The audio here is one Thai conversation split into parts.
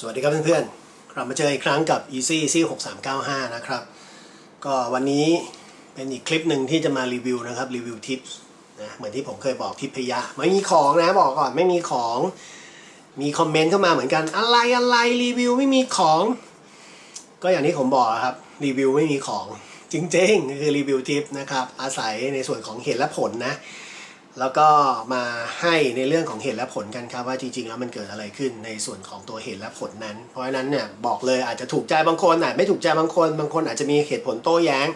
สวัสดีครับเพื่อนๆกลับมาเจออีกครั้งกับ Easy Easy 6395 นะครับ ก็วันนี้เป็นอีกคลิปหนึ่งที่จะมารีวิวนะครับ รีวิวทิปนะเหมือนที่ผมเคยบอกทิปพยะ ไม่มีของนะบอกก่อนไม่มีของ มีคอมเมนต์เข้ามาเหมือนกันอะไรอะไรรีวิวไม่มีของ ก็อย่างที่ผมบอกครับรีวิวไม่มีของจริงๆคือรีวิวทิปนะครับอาศัยในส่วนของเหตุและผลนะ แล้วก็มาให้ในเรื่องของเหตุและผลกันครับว่าจริงๆแล้วมันเกิดอะไรขึ้นในส่วนของตัวเหตุและผลนั้น เพราะฉะนั้นเนี่ยบอกเลยอาจจะถูกใจบางคนอาจไม่ถูกใจบางคน บางคนอาจจะมีเหตุผลโต้แย้ง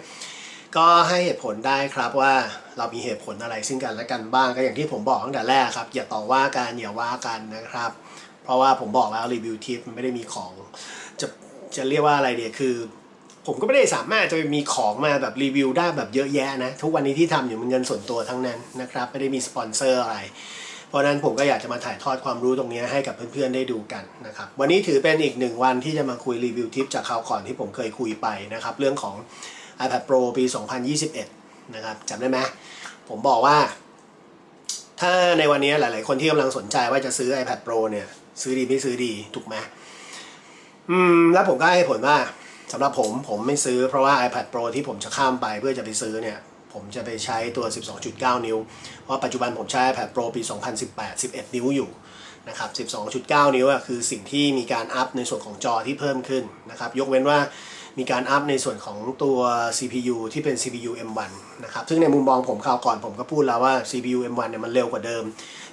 ก็ให้เหตุผลได้ครับว่าเรามีเหตุผลอะไรซึ่งกันและกันบ้างก็อย่างที่ผมบอกตั้งแต่แรกครับ อย่าต่อว่ากันอย่าว่ากันนะครับ เพราะว่าผมบอกแล้วรีวิวทิปมันไม่ได้มีของจะจะเรียกว่าอะไรเดียคือ ผมก็ไม่ได้สามารถจะมีของมาแบบรีวิวได้แบบเยอะแยะนะ ทุกวันนี้ที่ทำอยู่มันเงินส่วนตัวทั้งนั้นนะครับ ไม่ได้มีสปอนเซอร์อะไร เพราะฉะนั้นผมก็อยากจะมาถ่ายทอดความรู้ตรงนี้ให้กับเพื่อนๆได้ดูกันนะครับ วันนี้ถือเป็นอีกหนึ่งวันที่จะมาคุยรีวิวทิปจากคราวก่อนที่ผมเคยคุยไปนะครับ เรื่องของ iPad Pro ปี 2021 นะครับจำได้ไหมผมบอกว่า ถ้าในวันนี้หลาย ๆ คนที่กำลังสนใจว่าจะซื้อ iPad Pro เนี่ย ซื้อดีไม่ซื้อดีถูกไหมอืม แล้วผมก็ให้ผลว่า สำหรับผมผมไม่ซื้อเพราะว่า iPad Pro ที่ผมจะข้ามไปเพื่อจะไปซื้อเนี่ย ผมจะไปใช้ตัว 12.9 นิ้ว เพราะปัจจุบันผมใช้ iPad Pro ปี 2018 11 นิ้วอยู่นะครับ 12.9 นิ้วคือสิ่งที่มีการอัพในส่วนของจอที่เพิ่มขึ้นนะครับ ยกเว้นว่ามีการอัพในส่วนของตัว CPU ที่เป็น CPU M1 นะครับ ซึ่งในมุมมองผมคราวก่อนผมก็พูดแล้วว่า CPU M1 เนี่ยมันเร็วกว่าเดิม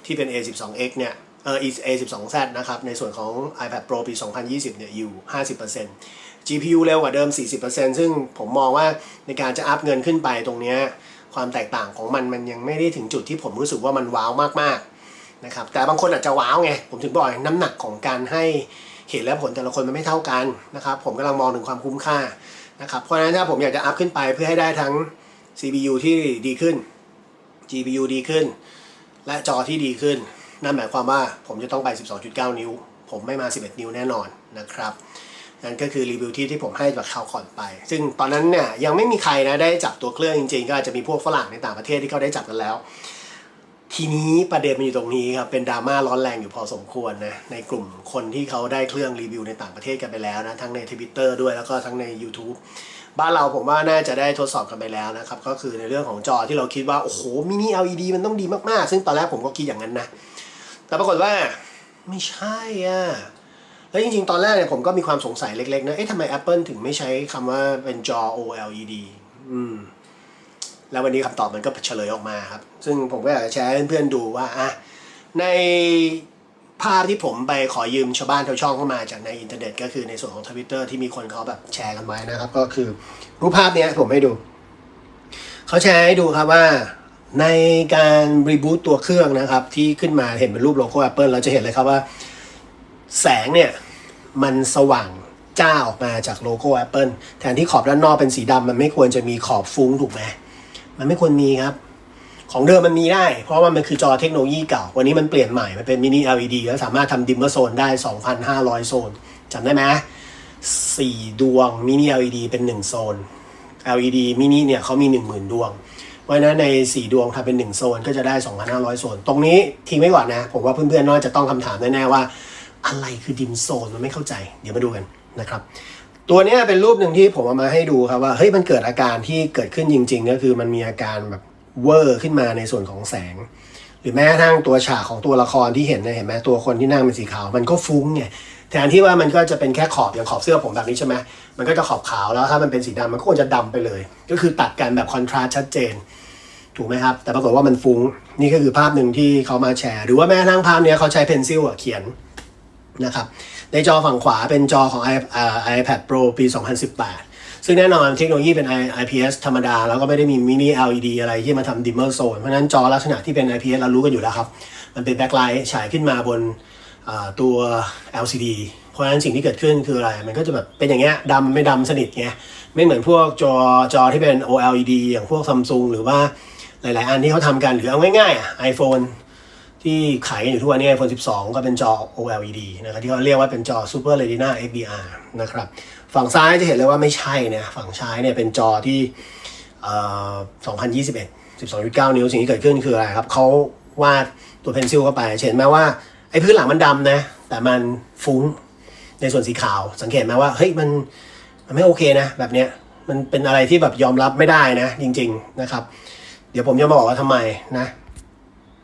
ที่เป็น A12X เนี่ย เออ A12Z นะครับ ในส่วนของ iPad Pro ปี 2020 เนี่ย อยู่ 50% GPU เร็วกว่าเดิม 40%ซึ่งผมมองว่าในการจะอัพเงินขึ้นไปตรงเนี้ยความแตกต่างของมันมันยังไม่ได้ถึงจุดที่ผมรู้สึกว่ามันว้าวมากๆนะครับ แต่บางคนอาจจะว้าวไง ผมถึงบอกน้ำหนักของการให้เหตุและผลแต่ละคนมันไม่เท่ากันนะครับ ผมกำลังมองถึงความคุ้มค่านะครับ เพราะฉะนั้นถ้าผมอยากจะอัพขึ้นไปเพื่อให้ได้ทั้ง CPU ที่ดีขึ้น GPU ดีขึ้น และจอที่ดีขึ้น นั่นหมายความว่าผมจะต้องไป 12.9 นิ้ว ผมไม่มา 11 นิ้วแน่นอนนะครับนั่นก็คือรีวิวที่ที่ผมให้จากคราวก่อนไป ซึ่งตอนนั้นเนี่ยยังไม่มีใครนะได้จับตัวเครื่องจริงๆ ก็อาจจะมีพวกฝรั่งในต่างประเทศที่เขาได้จับกันแล้ว ทีนี้ประเด็นมันอยู่ตรงนี้ครับ เป็นดราม่าร้อนแรงอยู่พอสมควรนะในกลุ่มคนที่เขาได้เครื่องรีวิวในต่างประเทศกันไปแล้วนะทั้งในทวิตเตอร์ด้วยแล้วก็ทั้งใน YouTube บ้านเราผมว่าน่าจะได้ทดสอบกันไปแล้วนะครับ ก็คือในเรื่องของจอที่เราคิดว่า โอ้โหมินิ LED มันต้องดีมากๆ ซึ่งตอนแรกผมก็คิดอย่างนั้นนะ แต่ปรากฏว่าไม่ใช่อะแล้วจริงๆ ตอนแรกเนี่ยผมก็มีความสงสัยเล็กๆนะ เอ๊ะทำไม Apple ถึงไม่ใช้คำว่าเป็นจอ OLED อืม แล้ววันนี้คำตอบมันก็เฉลยออกมาครับ ซึ่งผมก็อยากจะแชร์ให้เพื่อนๆดูว่าอะในภาพที่ผมไปขอยืมชาวบ้านชาวช่องเข้ามาจากในอินเทอร์เน็ตก็คือในส่วนของทวิตเตอร์ที่มีคนเขาแบบแชร์กันไว้นะครับ ก็คือรูปภาพเนี้ยผมให้ดู เขาแชร์ให้ดูครับว่า ในการรีบูตตัวเครื่องนะครับ ที่ขึ้นมาเห็นเป็นรูปโลโก้ Apple เราจะเห็นเลยครับว่า แสงเนี่ยมันสว่างจ้าออกมาจากโลโก้ Apple แทนที่ขอบด้านนอกเป็นสีดำมันไม่ควรจะมีขอบฟุ้งถูกไหมมันไม่ควรมีครับ ของเดิมมันมีได้ เพราะว่ามันคือจอเทคโนโลยีเก่า วันนี้มันเปลี่ยนใหม่ มันเป็นมินิ LED แล้วสามารถทำดิมเมอร์โซนได้ 2,500 โซนจำได้ไหมสี่ดวงมินิ LED เป็น 1 โซน LED มินิเนี่ยเขามี 10,000 ดวง ราะฉะนั้นใน 4 ดวงทำเป็น 1 โซนก็จะได้ 2,500 โซน ตรงนี้ทิ้งไว้ก่อนนะ ผมว่าเพื่อนๆน่าจะต้องคำถามแน่ๆว่า อะไรคือดิมโซนมันไม่เข้าใจ เดี๋ยวมาดูกันนะครับ ตัวนี้เป็นรูปหนึ่งที่ผมเอามาให้ดูครับว่าเฮ้ยมันเกิดอาการที่เกิดขึ้นจริงๆก็คือมันมีอาการแบบเวอร์ขึ้นมาในส่วนของแสง หรือแม้กระทั่งตัวฉากของตัวละครที่เห็นเนี่ยเห็นไหมตัวคนที่นั่งเป็นสีขาวมันก็ฟุ้งไงแทนที่ว่ามันก็จะเป็นแค่ขอบอย่างขอบเสื้อผมแบบนี้ใช่ไหมมันก็จะขอบขาวแล้วถ้ามันเป็นสีดำมันก็ควรจะดำไปเลย ก็คือตัดกันแบบคอนทราสต์ชัดเจน ถูกไหมครับ แต่ปรากฏว่ามันฟุ้งนี่ก็คือภาพหนึ่งที่เขามาแชร์ หรือว่าแม้กระทั่งภาพนี้เขาใช้เพนซิลเขียนนะครับในจอฝั่งขวาเป็นจอของ iPad Pro ปี 2018 ซึ่งแน่นอนเทคโนโลยีเป็น IPS ธรรมดา แล้วก็ไม่ได้มีมินิ LED อะไรที่มาทำ dimmer zone เพราะฉะนั้นจอลักษณะที่เป็น IPS เรารู้กันอยู่แล้วครับ มันเป็นแบ็คไลท์ฉายขึ้นมาบนตัว LCD เพราะฉะนั้นสิ่งที่เกิดขึ้นคืออะไร มันก็จะแบบเป็นอย่างเงี้ยดำไม่ดำสนิทไงไม่เหมือนพวกจอจอที่เป็น OLED อย่างพวก Samsung หรือว่า หลาย ๆ อันที่เขาทำกันหรือเอาง่ายๆอะ iPhone ที่ขายกันอยู่ทุกวันนี้ iPhone 12 ก็เป็นจอ OLED นะครับที่เขาเรียกว่าเป็นจอ Super Retina XDR นะครับ ฝั่งซ้ายจะเห็นเลยว่าไม่ใช่นะ ฝั่งซ้ายเนี่ยเป็นจอที่เอ่อ2021 12.9 นิ้วสิ่งที่เกิดขึ้นคืออะไรครับเขาวาดตัวเพนซิลเข้าไปเห็นไหมว่าไอ้พื้นหลังมันดำนะ แต่มันฟุ้งในส่วนสีขาว สังเกตไหมว่าเฮ้ยมันมันไม่โอเคนะ แบบเนี้ยมันเป็นอะไรที่แบบยอมรับไม่ได้นะ จริง ๆ นะครับ เดี๋ยวผมจะบอกว่าทำไมนะ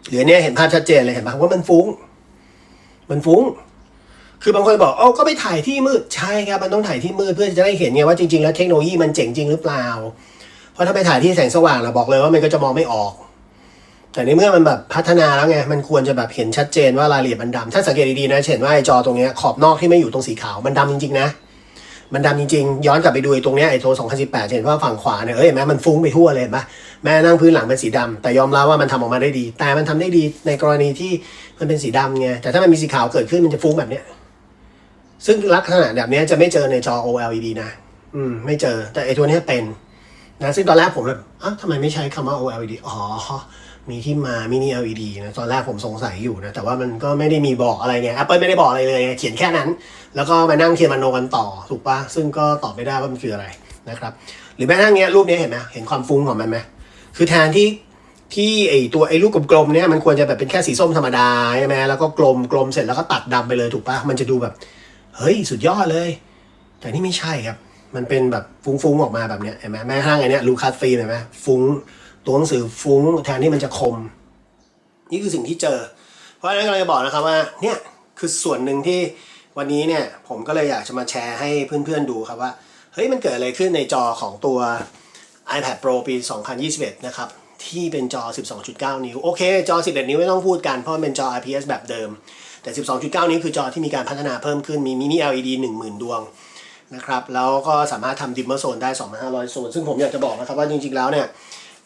หรืออนเนี้ยเห็นภาพชัดเจนเลยเห็นปะว่ามันฟุ้ง มันฟุ้ง คือบางคนบอกเอ้าก็ไปถ่ายที่มืดใช่ครับมันต้องถ่ายที่มืดเพื่อจะได้เห็นไงว่าจริงๆแล้วเทคโนโลยีมันเจ๋งจริงหรือเปล่า เพราะถ้าไปถ่ายที่แสงสว่างเราบอกเลยว่ามันก็จะมองไม่ออก แต่ในเมื่อมันแบบพัฒนาแล้วไงมันควรจะแบบเห็นชัดเจนว่ารายละเอียดมันดำถ้าสังเกตดีๆนะเห็นว่าไอ้จอตรงนี้ขอบนอกที่ไม่อยู่ตรงสีขาวมันดำจริงๆนะ มันดำจริงๆ ย้อนกลับไปดูไอ้ตรงเนี้ยไอ้โทร2018 เห็นว่าฝั่งขวาเนี่ยเอ้ยเห็นไหมมันฟุ้งไปทั่วเลยเห็นปะแม้นั่งพื้นหลังเป็นสีดำแต่ยอมรับว่ามันทำออกมาได้ดี แต่มันทำได้ดีในกรณีที่มันเป็นสีดำไงแต่ถ้ามันมีสีขาวเกิดขึ้นมันจะฟุ้งแบบเนี้ยซึ่งลักษณะแบบเนี้ยจะไม่เจอในจอ OLED นะ อืม ไม่เจอ แต่ไอตัวเนี้ยเป็น นะ ซึ่งตอนแรกผมแบบอ้าวทำไมไม่ใช้คำว่า OLED อ๋อ มีที่มา mini LED นะตอนแรกผมสงสัยอยู่นะแต่ว่ามันก็ไม่ได้มีบอกอะไรเนี่ย Apple ไม่ได้บอกอะไรเลยเขียนแค่นั้น แล้วก็มานั่งเทียนมโนกันต่อถูกปะซึ่งก็ตอบไม่ได้ว่ามันคืออะไรนะครับ หรือแม้กระทั่งเนี้ยรูปนี้เห็นไหมเห็นความฟุ้งของมันไหมคือแทนที่ที่ไอตัวไอลูกกลมๆเนี่ยมันควรจะแบบเป็นแค่สีส้มธรรมดาใช่ไหมแล้วก็กลมกลมเสร็จแล้วก็ตัดดำไปเลยถูกปะมันจะดูแบบ เฮ้ยสุดยอดเลย แต่นี่ไม่ใช่ครับ มันเป็นแบบฟุ้งๆออกมาแบบเนี้ยเห็นไหมแม้กระทั่งไอเนี้ยลูคัสฟิล์มเห็นไหมฟุ้ง ตัวหนังสือฟุ้งแทนที่มันจะคม นี่คือสิ่งที่เจอ เพราะฉะนั้นก็เลยบอกนะครับว่าเนี่ยคือส่วนหนึ่งที่วันนี้เนี่ยผมก็เลยอยากจะมาแชร์ให้เพื่อนๆดูครับว่าเฮ้ยมันเกิดอะไรขึ้นในจอของตัว iPad Pro ปี 2021 นะครับ ที่เป็นจอ 12.9 นิ้ว โอเค จอ 11 นิ้วไม่ต้องพูดกันเพราะมันเป็นจอ IPS แบบเดิม แต่ 12.9 นิ้วคือจอที่มีการพัฒนาเพิ่มขึ้นมี mini LED 10,000 ดวงนะครับแล้วก็สามารถทำ dimmer zone ได้ 2,500 โซน ซึ่งผมอยากจะบอกนะครับว่าจริงๆแล้วเนี่ย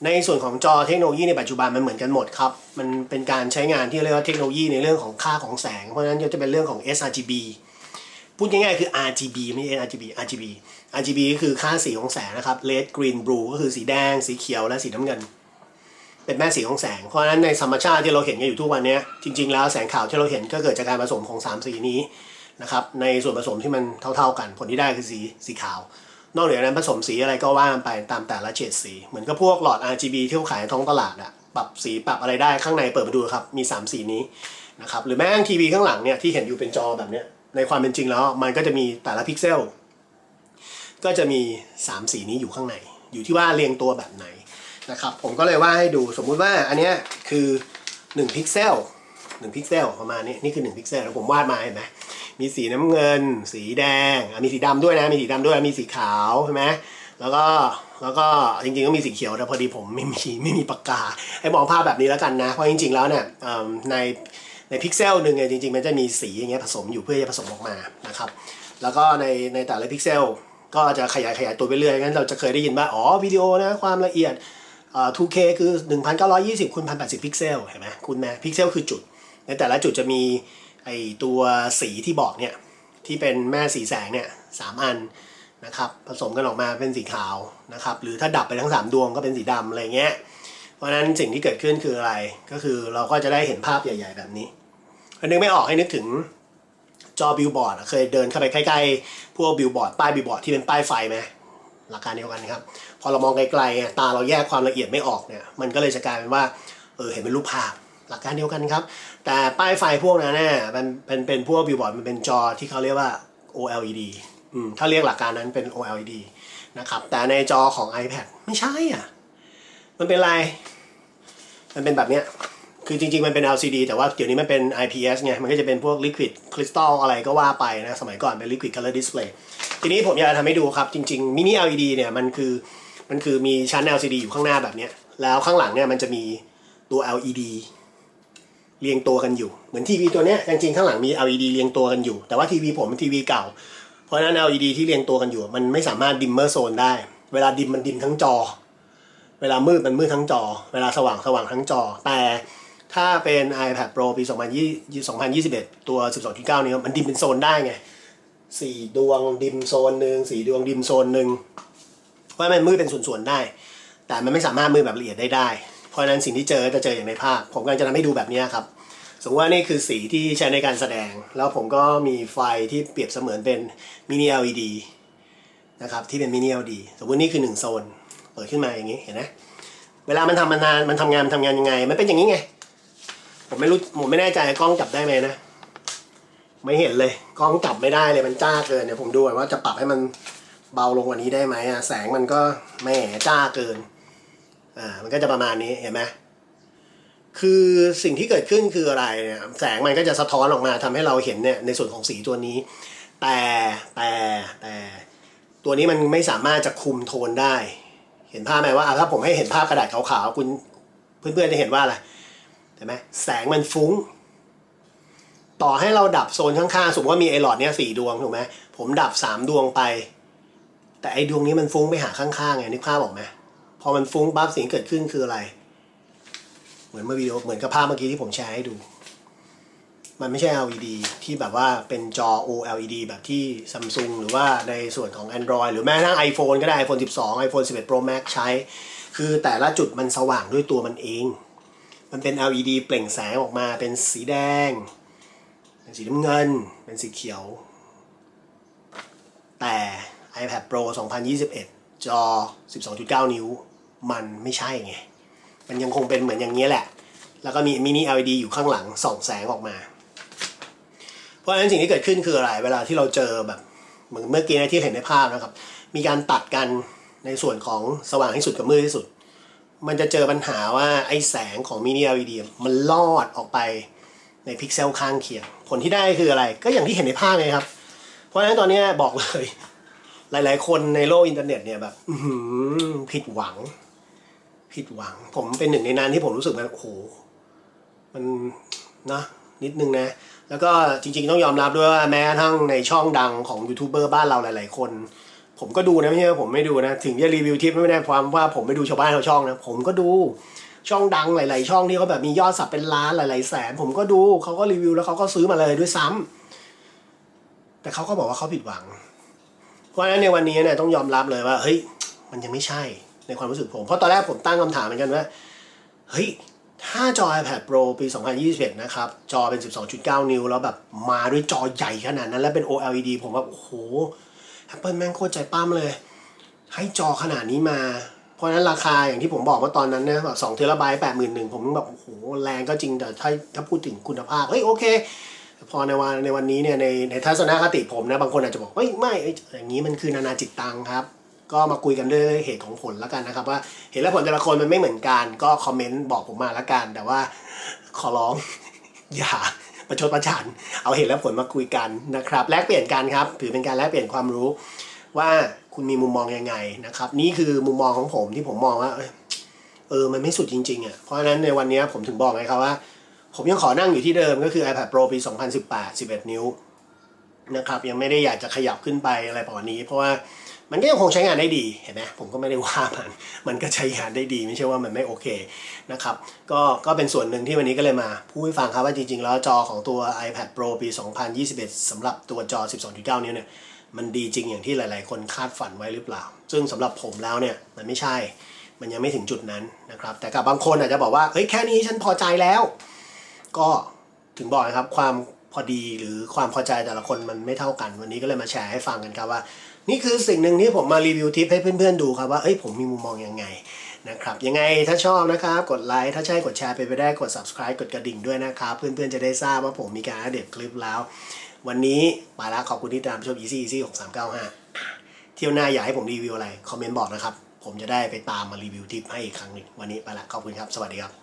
ในส่วนของจอเทคโนโลยีในปัจจุบันมันเหมือนกันหมดครับ มันเป็นการใช้งานที่เรียกว่าเทคโนโลยีในเรื่องของค่าของแสง เพราะฉะนั้นจะเป็นเรื่องของ sRGB พูดง่ายๆคือ RGB ไม่ใช่ RGB RGB RGB ก็คือค่าสีของแสงนะครับ red green blue ก็คือสีแดง สีเขียว และสีน้ำเงิน เป็นแม่สีของแสง เพราะฉะนั้นในธรรมชาติที่เราเห็นกันอยู่ทุกวันนี้จริงๆ แล้วแสงขาวที่เราเห็นก็เกิดจากการผสมของ 3 สีนี้นะครับ ในส่วนผสมที่มันเท่า ๆกัน ผลที่ได้คือสีสีขาว นอกเหนือจากนั้นผสมสีอะไรก็ว่ากันไปตามแต่ละเฉดสี เหมือนกับพวกหลอด RGB ที่เขาขายท้องตลาดอะปรับสีปรับอะไรได้ข้างในเปิดมาดูครับ มี 3 สีนี้นะครับหรือแม้กระทั่งทีวีข้างหลังเนี่ยที่เห็นอยู่เป็นจอแบบเนี้ยในความเป็นจริงแล้ว มันก็จะมีแต่ละพิกเซลก็จะมี 3 สีนี้อยู่ข้างใน อยู่ที่ว่าเรียงตัวแบบไหนนะครับผมก็เลยว่าให้ดูสมมุติว่าอันเนี้ยคือ1พิกเซล1พิกเซลประมาณนี้นี่คือ1พิกเซลแล้วผมวาดมาเห็นไหม มีสีน้ำเงิน สีแดงมีสีดำด้วยนะ มีสีดำด้วย มีสีขาวใช่ไหมแล้วก็แล้วก็จริงๆก็มีสีเขียวแต่พอดีผมไม่มีไม่มีปากกา ให้มองภาพแบบนี้แล้วกันนะ เพราะจริงๆแล้วเนี่ยในในพิกเซลหนึ่งเนี่ยจริงๆ มันจะมีสีอย่างเงี้ยผสมอยู่เพื่อจะผสมออกมานะครับแล้วก็ในในแต่ละพิกเซลก็จะขยายขยายตัวไปเรื่อยงั้นเราจะเคยได้ยินว่าอ๋อวิดีโอนะความละเอียดเอ่อ 2K คือ 1920คูณ1080 พิกเซลเห็นไหมคุณแม่พิกเซลคือจุด ในแต่ละจุดจะมี ไอตัวสีที่บอกเนี่ยที่เป็นแม่สีแสงเนี่ยสามอันนะครับผสมกันออกมาเป็นสีขาวนะครับหรือถ้าดับไปทั้ง 3 ดวงก็เป็นสีดำอะไรเงี้ยเพราะฉะนั้นสิ่งที่เกิดขึ้นคืออะไรก็คือเราก็จะได้เห็นภาพใหญ่ ๆ แบบนี้อันนึกไม่ออกให้นึกถึงจอบิลบอร์ดเคยเดินเข้าไปใกล้ๆพวกบิลบอร์ดป้ายบิลบอร์ดที่เป็นป้ายไฟไหมหลักการเดียวกันครับพอเรามองไกลๆตาเราแยกความละเอียดไม่ออกเนี่ยมันก็เลยจะกลายเป็นว่าเออเห็นเป็นรูปภาพ หลักการเดียวกันครับ แต่ป้ายไฟพวกนั้นเนี่ยมันเป็นเป็นพวกบิลบอร์ดมันเป็นจอที่เขาเรียกว่า OLED อืมถ้าเรียกหลักการนั้นเป็น OLED นะครับแต่ในจอของ iPad ไม่ใช่อะ มันเป็นอะไร มันเป็นแบบเนี้ยคือจริงๆ มันเป็น LCD แต่ว่าเดี๋ยวนี้มันเป็น IPS ไง มันก็จะเป็นพวก liquid crystal อะไรก็ว่าไปนะ สมัยก่อนเป็น liquid color display ทีนี้ผมอยากจะทำให้ดูครับ จริงๆ mini LED เนี่ยมันคือมันคือมีชั้น LCD อยู่ข้างหน้าแบบเนี้ยแล้วข้างหลังเนี่ยมันจะมีตัว LED เรียงตัวกันอยู่ เหมือนทีวีตัวเนี้ยจริงๆข้างหลังมี LED เรียงตัวกันอยู่ แต่ว่าทีวีผมเป็นทีวีเก่า เพราะฉะนั้น LED ที่เรียงตัวกันอยู่ มันไม่สามารถ dimmer zone ได้ เวลาดิมมันดิมทั้งจอ เวลามืดมันมืดทั้งจอ เวลาสว่างสว่างทั้งจอ แต่ถ้าเป็น iPad Pro ปี 2021 ตัว 12.9 นิ้วมันดิมเป็นโซนได้ไงสี่ดวงดิมโซนหนึ่งสี่ดวงดิมโซนหนึ่งเพราะมันมืดเป็นส่วนๆได้ แต่มันไม่สามารถมืดแบบละเอียดได้ได้ เพราะฉะนั้นสิ่งที่เจอจะเจออย่างในภาพ ผมกำลังจะทำให้ดูแบบนี้ครับ สมมติว่านี่คือสีที่ใช้ในการแสดง แล้วผมก็มีไฟที่เปรียบเสมือนเป็นมินิ LED นะครับที่เป็นมินิ LED สมมตินี่คือหนึ่งโซน เปิดขึ้นมาอย่างนี้เห็นไหมเวลามันทำมานานมันทำงานมันทำงานยังไง มันเป็นอย่างนี้ไง ผมไม่รู้ผมไม่แน่ใจกล้องจับได้ไหมนะไม่เห็นเลยกล้องจับไม่ได้เลยมันจ้าเกินเดี๋ยวผมดูว่าจะปรับให้มันเบาลงกว่านี้ได้ไหมอะแสงมันก็แหม่จ้าเกิน อ่ามันก็จะประมาณนี้เห็นไหมคือสิ่งที่เกิดขึ้นคืออะไรเนี่ยแสงมันก็จะสะท้อนออกมาทำให้เราเห็นเนี่ยในส่วนของสีตัวนี้ แต่แต่แต่ตัวนี้มันไม่สามารถจะคุมโทนได้ เห็นภาพไหมว่าถ้าผมให้เห็นภาพกระดาษขาวๆคุณเพื่อนๆจะเห็นว่าอะไรเห็นไหมแสงมันฟุ้ง ต่อให้เราดับโซนข้างๆสมมติว่ามีไอหลอดเนี่ยสี่ดวงถูกไหมผมดับสามดวงไป แต่ไอดวงนี้มันฟุ้งไปหาข้างๆไงนึกภาพออกไหม พอมันฟุ้งปั๊บสิ่งเกิดขึ้นคืออะไร เหมือนเมื่อวิดีโอเหมือนกับภาพเมื่อกี้ที่ผมแชร์ให้ดู มันไม่ใช่ LED ที่แบบว่าเป็นจอ OLED แบบที่ Samsung หรือว่าในส่วนของ Android หรือแม้กระทั่ง iPhone ก็ได้ iPhone 12 iPhone 11 Pro Max ใช้ คือแต่ละจุดมันสว่างด้วยตัวมันเอง มันเป็น LED เปล่งแสงออกมาเป็นสีแดง เป็นสีน้ำเงิน เป็นสีเขียว แต่ iPad Pro 2021 จอ 12.9 นิ้ว มันไม่ใช่ไง มันยังคงเป็นเหมือนอย่างนี้แหละ แล้วก็มีมินิ LED อยู่ข้างหลังส่องแสงออกมา เพราะฉะนั้นสิ่งที่เกิดขึ้นคืออะไรเวลาที่เราเจอแบบเหมือนเมื่อกี้นะที่เห็นในภาพนะครับ มีการตัดกันในส่วนของสว่างที่สุดกับมืดที่สุด มันจะเจอปัญหาว่าไอ้แสงของมินิ LED มันลอดออกไปในพิกเซลข้างเคียง ผลที่ได้คืออะไร ก็อย่างที่เห็นในภาพเลยครับ เพราะฉะนั้นตอนนี้บอกเลย หลาย ๆ คนในโลกอินเทอร์เน็ตเนี่ยแบบผิดหวัง ผิดหวัง ผมเป็นหนึ่งในนั้นที่ผมรู้สึกแบบโอ้โหมันนะนิดนึงนะ แล้วก็จริงๆต้องยอมรับด้วยว่าแม้ทั่งในช่องดังของยูทูบเบอร์บ้านเราหลายๆคน ผมก็ดูนะไม่ใช่ว่าผมไม่ดูนะ ถึงจะรีวิวทิปไม่ได้ความว่าผมไม่ดูชาวบ้านชาวช่องนะ ผมก็ดูช่องดังหลาย ๆ ช่องที่เขาแบบมียอดสับเป็นล้านหลาย ๆ แสน ผมก็ดูเขาก็รีวิวแล้วเขาก็ซื้อมาเลยด้วยซ้ำแต่เขาก็บอกว่าเขาผิดหวัง เพราะฉะนั้นในวันนี้เนี่ยต้องยอมรับเลยว่าเฮ้ยมันยังไม่ใช่ ในความรู้สึกผม เพราะตอนแรกผมตั้งคำถามเหมือนกันว่า เฮ้ย ถ้าจอ iPad Pro ปี 2021 นะครับ จอเป็น 12.9 นิ้ว แล้วแบบมาด้วยจอใหญ่ขนาดนั้น แล้วเป็น OLED ผมแบบโอ้โห Apple แม่งโคตรใจปั้มเลย ให้จอขนาดนี้มา เพราะนั้นราคาอย่างที่ผมบอกว่าตอนนั้นนี่ยแบบ2เทราไบต์81,000ผมแบบโอ้โหแรงก็จริงแต่ถ้าถ้าพูดถึงคุณภาพเฮ้ยโอเคพอในวันในวันนี้เนี่ยในในทัศนคติผมนะบางคนอาจจะบอกเฮ้ยไม่อยอย่างนี้มันคือนานาจิตตังครับ ก็มาคุยกันด้วยเหตุของผลแล้วกันนะครับ ว่าเหตุและผลแต่ละคนมันไม่เหมือนกัน ก็คอมเมนต์บอกผมมาแล้วกัน แต่ว่าขอร้อง อย่าประชดประชัน เอาเหตุและผลมาคุยกันนะครับ แลกเปลี่ยนกันครับ ถือเป็นการแลกเปลี่ยนความรู้ ว่าคุณมีมุมมองยังไงนะครับ นี่คือมุมมองของผมที่ผมมองว่าเอออมันไม่สุดจริงๆอะ เพราะฉะนั้นในวันนี้ผมถึงบอกไงครับว่า ผมยังขอนั่งอยู่ที่เดิมก็คือ iPad Pro ปี 2018 11 นิ้วนะครับ ยังไม่ได้อยากจะขยับขึ้นไปอะไรประมาณนี้ เพราะว่า มันก็ยังคงใช้งานได้ดีเห็นไหมผมก็ไม่ได้ว่ามัน มันก็ใช้งานได้ดี ไม่ใช่ว่ามันไม่โอเคนะครับก็ก็เป็นส่วนหนึ่งที่วันนี้ก็เลยมาพูดให้ฟังครับว่าจริงๆ แล้วจอของตัว iPad Pro ปี 2021สำหรับตัวจอ 12.9 นิ้วเนี่ยมันดีจริงอย่างที่หลายๆ คนคาดฝันไว้หรือเปล่า ซึ่งสำหรับผมแล้วเนี่ยมันไม่ใช่ มันยังไม่ถึงจุดนั้นนะครับแต่กับบางคนอาจจะบอกว่าเฮ้ยแค่นี้ฉันพอใจแล้ว ก็ถึงบอกนะครับความ พอดีหรือความพอใจแต่ละคนมันไม่เท่ากัน วันนี้ก็เลยมาแชร์ให้ฟังกันครับว่า นี่คือสิ่งหนึ่งที่ผมมารีวิวทิปให้เพื่อนๆดูครับว่าเอ้ยผมมีมุมมองยังไงนะครับยังไงถ้าชอบนะครับกดไลค์ถ้าใช่กดแชร์ไปไปได้กด subscribe กดกระดิ่งด้วยนะครับ เพื่อนๆจะได้ทราบว่าผมมีการอัปเดตคลิปแล้ว วันนี้ไปละขอบคุณที่ตามชม easy easy 6395 เที่ยวหน้าอยากให้ผมรีวิวอะไร คอมเมนต์บอกนะครับ ผมจะได้ไปตามมารีวิวทิปให้อีกครั้งหนึ่งวันนี้ไปละขอบคุณครับ สวัสดีครับ